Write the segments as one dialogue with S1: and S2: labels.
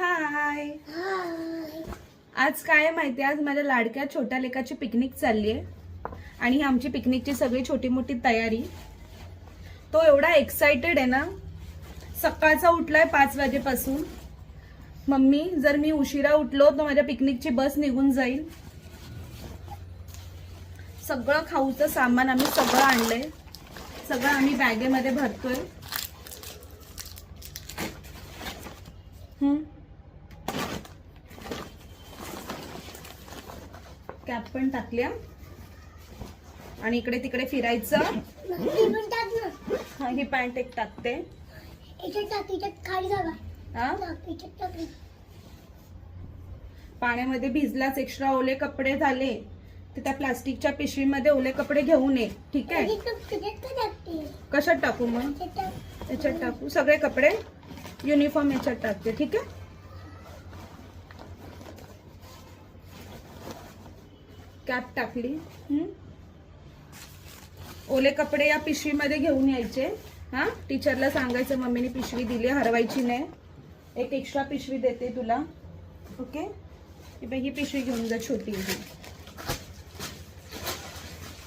S1: हाय. आज काय आहे माहिती आहे? आज माझ्या लाडक्या छोट्या लेकाची पिकनिक चालली आहे आणि ही आमची पिकनिकची सगळी छोटी मोठी तयारी. तो एवढा एक्साइटेड आहे ना. सकाळचा उठलाय पाच वाजेपासून. मम्मी जर मी उशिरा उठलो तर माझ्या पिकनिकची बस निघून जाईल. सगळं खाऊचं सामान आम्ही सगळं आणलंय. सगळं आम्ही बॅगेमध्ये भरतोय. हम्म. कॅप पण टाकल्या. आणि इकडे तिकडे फिरायचं. ही पॅन्ट एक टाकते. पाण्यामध्ये भिजलाच एक्स्ट्रा ओले कपडे झाले. तर त्या प्लास्टिकच्या पिशवीमध्ये ओले कपडे घेऊन ये ठीक आहे? कशात टाकू मग? याच्यात टाकू. सगळे कपडे? युनिफॉर्म याच्यात टाकते ठीक आहे? कॅप टाकली? ओले कपडे या पिशवीमध्ये घेऊन यायचे. हा? टीचरला सांगायचं मम्मीने पिशवी दिली हरवायची नाही. एक एक्स्ट्रा पिशवी देते तुला. ओके ही पिशवी घेऊन जा छोटी ही.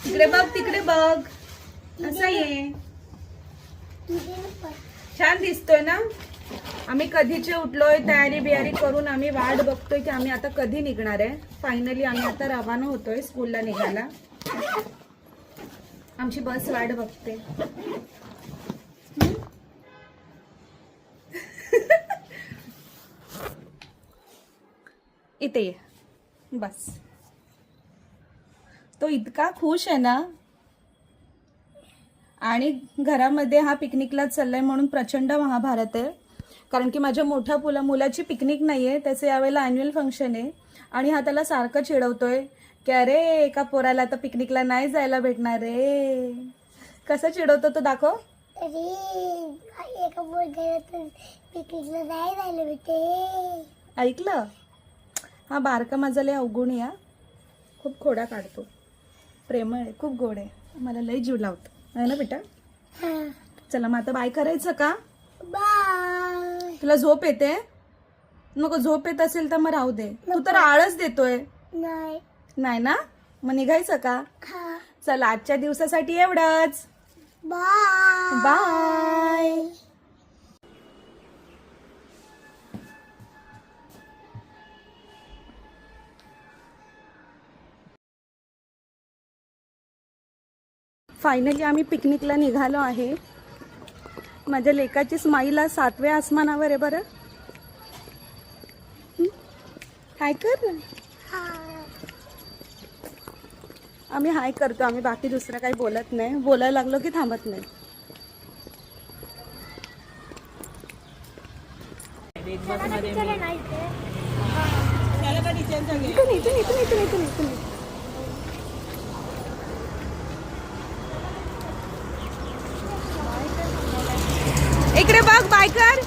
S1: तिकडे बघ तिकडे बघ. असं ये छान दिसतोय ना? आम्ही कधीचे उठलोय तयारी बियारी करून आम्ही वाट बघतोय की आम्ही आता कधी निघणार आहे. फायनली आम्ही आता रवाना होतोय स्कूलला निघायला. आमची बस वाट बघते. इथे ये. बस. तो इतका खुश आहे ना? आणि घरामध्ये हा पिकनिकला चाललाय म्हणून प्रचंड महाभारत आहे. कारण की माझ्या मोठ्या मुला मुलाची पिकनिक नाही आहे त्याचं यावेळेला अॅन्युअल फंक्शन आहे. आणि हा त्याला सारखं चिडवतोय की अरे एका पोराला तर पिकनिकला नाही जायला भेटणार रे. कसं चिडवतो तो दाखव.
S2: अरे एका मुलग्याला पिकनिकला नाही जायला भेटे
S1: ऐकलं? हा बारका माझा लय अवगुणी हा. खूप खोडा काढतो. प्रेमळ आहे खूप गोड आहे. मला लय जीव लावतो. आहे ना बेटा? चला मग आता बाय करायचं का?
S2: बाय.
S1: तुला झोप येते? नको झोप येत असेल तर मग राहू दे. तू तर आळस देतोय.
S2: नाही.
S1: नाही ना? मग निघायचं का?
S2: हा.
S1: चला आजच्या दिवसासाठी एवढंच.
S2: बाय.
S1: बाय. फायनली आम्ही पिकनिकला निघालो आहे. माझ्या लेकाची स्माईल सातव्या आसमानावर आहे बरं हाय कर आम्ही हाय करतो आम्ही बाकी दुसरं काही बोलत नाही बोलायला लागलो की थांबत नाही इथून इथून इथून इथून इथून इथून इकडे बघ बायकर.